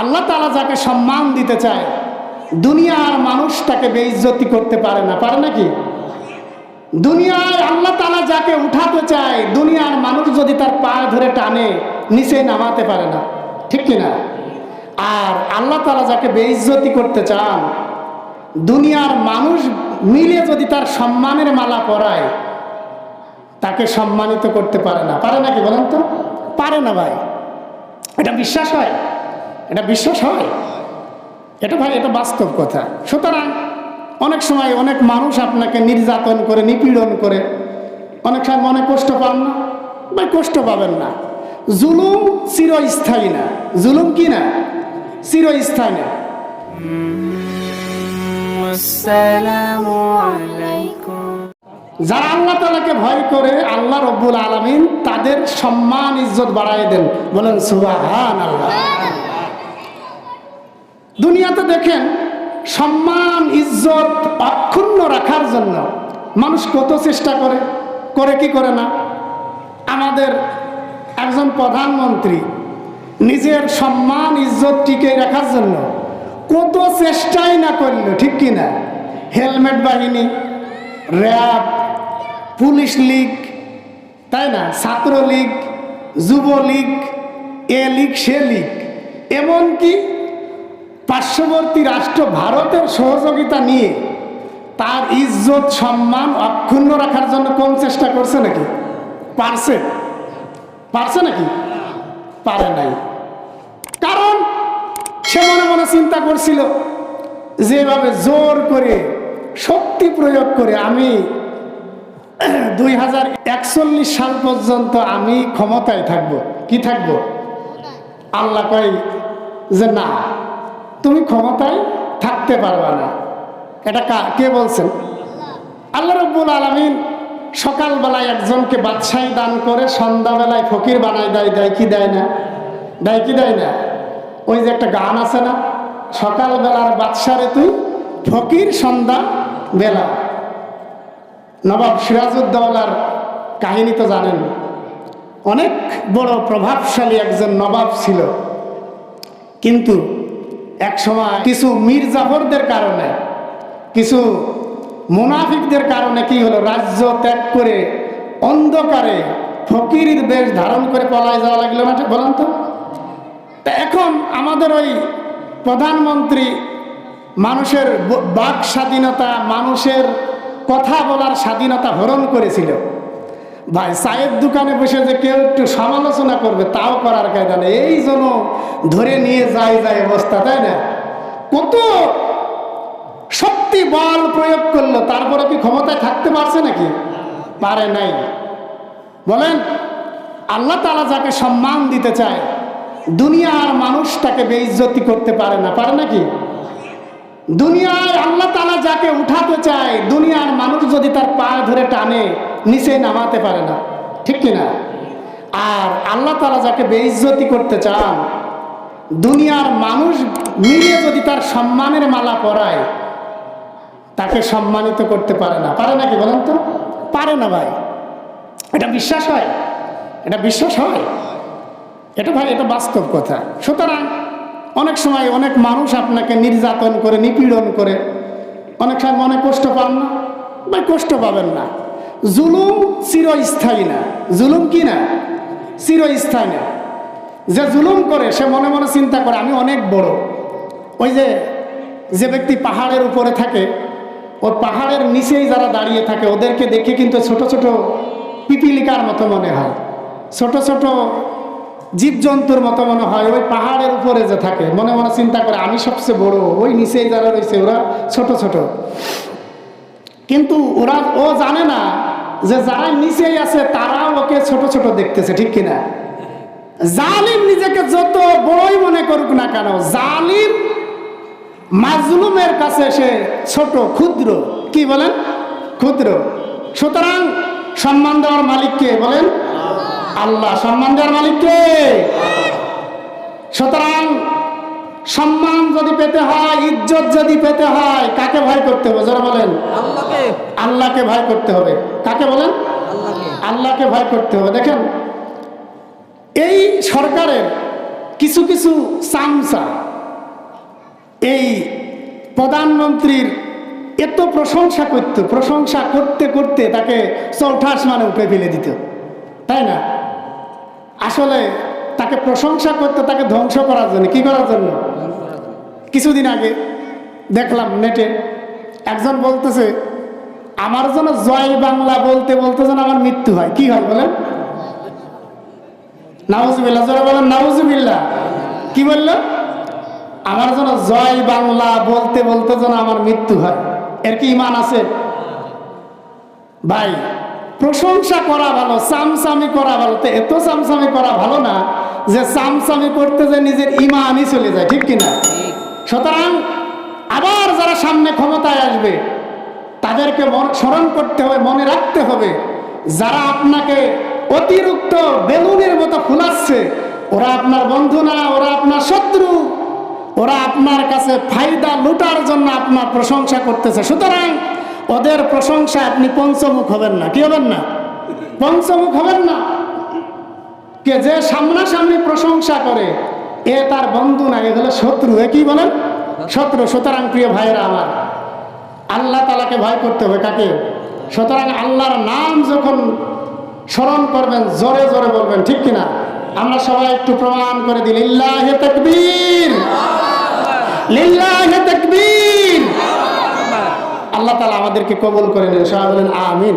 আল্লাহ তালা যাকে সম্মান দিতে চায়, দুনিয়ার মানুষ তাকে বেইজ্জতি করতে পারে না। পারে নাকি? দুনিয়ায় আল্লাহ তালা যাকে উঠাতে চায়, দুনিয়ার মানুষ যদি তার পা ধরে টানে, নিচে নামাতে পারে না। ঠিক কিনা? আর আল্লাহ তালা যাকে বেইজ্জতি করতে চান, দুনিয়ার মানুষ মিলে যদি তার সম্মানের মালা পরায়, তাকে সম্মানিত করতে পারে না। পারে নাকি বলেন তো? পারে না ভাই। এটা বিশ্বাস হয়? এটা বিশ্বাস হয়? এটা ভাই এটা বাস্তব কথা। সুতরাং অনেক সময় অনেক মানুষ আপনাকে নির্যাতন করে নিপীড়ন করে। অনেক সময় মনে কষ্ট পান না বা কষ্ট পাবেন না। জুলুম চিরস্থায়ী না। জুলুম কি না? চিরস্থায়ী না। যারা আল্লাহ তালাকে ভয় করে আল্লাহ রব্বুল আলমিন তাদের সম্মান ইজ্জত বাড়াই দেন। বলেন সুবাহ আল্লাহ দুনিয়াতে দেখেন সম্মান, ইজ্জত অক্ষুণ্ণ রাখার জন্য মানুষ কত চেষ্টা করে করে কি করে না? আমাদের একজন প্রধানমন্ত্রী নিজের সম্মান, ইজ্জত টিকে রাখার জন্য কত চেষ্টাই না করল, ঠিক কি না? হেলমেট বাহিনী, র্যাব, পুলিশ লীগ, তাই না? ছাত্রলীগ, যুবলীগ, এ লীগ, সে লীগ, এমনকি পার্শ্ববর্তী রাষ্ট্র ভারতের সহযোগিতা নিয়ে তার ইজ্জত, সম্মান অক্ষুণ্ণ রাখার জন্য কোন চেষ্টা করছে নাকি? পারছে? পারছে নাকি? পারে নাই। কারণ সে মনে মনে চিন্তা করছিল যেভাবে জোর করে, শক্তি প্রয়োগ করে আমি দুই হাজার একচল্লিশ সাল পর্যন্ত আমি ক্ষমতায় থাকব। কি থাকব? আল্লাহ কয় যে না। তুমি ক্ষমতায় থাকতে পারবা না। এটা কা- কে বলছেন? আল্লাহ রব্বুল আলমিন সকালবেলায় একজনকে বাদশাহী দান করে সন্ধ্যাবেলায় ফকির বানাই দেয় দেয় কি দেয় না? দেয় কি দেয় না? ওই যে একটা গান আছে না, সকালবেলার বাদশারে তুই ফকির সন্ধ্যা বেলা নবাব সিরাজউদ্দৌলার কাহিনী তো জানেন। অনেক বড় প্রভাবশালী একজন নবাব ছিল। কিন্তু এক সময় কিছু মীর জাফরদের কারণে, কিছু মুনাফিকদের কারণে কি হলো, রাজ্য ত্যাগ করে অন্ধকারে ফকিরের বেশ ধারণ করে পলায় যাওয়া লাগল না, বলেন তো? তা এখন আমাদের ওই প্রধানমন্ত্রী মানুষের বাক স্বাধীনতা, মানুষের কথা বলার স্বাধীনতা হরণ করেছিল। ভাই, চায়ের দোকানে বসে যে কেউ একটু সমালোচনা করবে, তাও করার কায়দা নেই। এই জন্য ধরে নিয়ে যায় যায় অবস্থা, তাই না? কত শক্তি বল প্রয়োগ করল, তারপরে কি ক্ষমতায় থাকতে পারছে নাকি? পারে নাই। বলেন, আল্লাহ তালা যাকে সম্মান দিতে চায়, দুনিয়ার মানুষ তাকে বেইজ্জতি করতে পারে না, পারে নাকি? দুনিয়ায় আল্লাহ তালা যাকে উঠাতে চায়, দুনিয়ার মানুষ যদি তার পা ধরে টানে নিচে নামাতে পারে না। ঠিক কিনা আর আল্লাহ তালা যাকে বেইজ্জতি করতে চান, দুনিয়ার মানুষ মিলে যদি তার সম্মানের মালা পরায়, তাকে সম্মানিত করতে পারে না। পারে নাকি বলেন তো? পারে না ভাই। এটা বিশ্বাস হয়? এটা বিশ্বাস হয়? এটা ভাই, এটা বাস্তব কথা। সুতরাং অনেক সময় অনেক মানুষ আপনাকে নির্যাতন করে, নিপীড়ন করে। অনেক সময় মনে কষ্ট পান না, ভাই কষ্ট পাবেন না। জুলুম চিরস্থায়ী না। জুলুম কি না? চিরস্থায়ী না। যে জুলুম করে, সে মনে মনে চিন্তা করে, আমি অনেক বড়। ওই যে যে ব্যক্তি পাহাড়ের উপরে থাকে ওর পাহাড়ের নিচেই যারা দাঁড়িয়ে থাকে, ওদেরকে দেখে কিন্তু ছোট ছোট পিপিলিকার মতো মনে হয়। ছোট ছোট জীবজন্তুর মতো মনে হয়, ওই পাহাড়ের উপরে যে থাকে। মনে মনে চিন্তা করে, আমি সবচেয়ে বড়। ওই নিচেই যারা রয়েছে, ওরা ছোট ছোট। কিন্তু ওরা, ও জানে না যে যারা নিচেই আছে, তারাও ওকে ছোট ছোট দেখতেছে, ঠিক কিনা? জালিম নিজেকে যত বড়ই মনে করুক না কেন, জালিম মাজলুমের কাছে সে ছোট, ক্ষুদ্র। কি বলেন? ক্ষুদ্র। সুতরাং সম্মান দেওয়ার মালিককে বলেন? আল্লাহ। সম্মান দেওয়ার মালিককে সুতরাং সম্মান যদি পেতে হয় ইজ্জত যদি পেতে হয় কাকে ভয় করতে হবে? যারা বলেন। আল্লাহকে। ভয় করতে হবে। কাকে বলেন? আল্লাহকে। ভয় করতে হবে। দেখেন এই সরকারের কিছু কিছু চামচা এই প্রধানমন্ত্রীর এত প্রশংসা করত প্রশংসা করতে করতে তাকে চৌঠাস মানে উপরে ফেলে দিত। তাই না? আসলে তাকে প্রশংসা করতে তাকে ধ্বংস করার জন্য কি করার জন্য? কিছুদিন আগে দেখলাম নেটে একজন বলতেছে, আমার জন্য জয় বাংলা বলতে বলতে যেন আমার মৃত্যু হয়, কি হয় বলেন? নাউজুবিল্লাহ, জোরে বলেন, নাউজুবিল্লাহ। কি বলল? আমার যেন জয় বাংলা বলতে বলতে যেন আমার মৃত্যু হয়। এর কি ইমান আছে? ভাই, প্রশংসা করা ভালো চামচামি করা ভালো। তো, এত চামচামি করা ভালো না যে চামচামি করতে যে নিজের ইমানই চলে যায়, ঠিক কিনা? সুতরাং আবার যারা সামনে ক্ষমতায় আসবে, তাদেরকে স্মরণ করতে হবে, মনে রাখতে হবে, যারা আপনাকে অতিরিক্ত বেলুনের মতো ফুলাচ্ছে, ওরা আপনার বন্ধু না, ওরা আপনার শত্রু, ওরা আপনার কাছে ফায়দা লুটার জন্য আপনার প্রশংসা করতেছে। সুতরাং ওদের প্রশংসা আপনি পঞ্চমুখ হবেন না। কি হবেন না? পঞ্চমুখ হবেন না। কে যে সামনাসামনি প্রশংসা করে এ তার বন্ধু না, এ হলো শত্রু। এ কি বলেন? শত্রু, সুতরাং প্রিয় ভাইরা আমার, আল্লাহ তালাকে ভয় করতে হবে কাকে? সুতরাং আল্লাহর নাম যখন স্মরণ করবেন, জোরে জোরে বলবেন, ঠিক কিনা আমরা সবাই একটু প্রমাণ করে দিই, লিল্লাহে তাকবীর। আল্লাহ তালা আমাদেরকে কবুল করে নিন, সবাই বলেন, আমিন।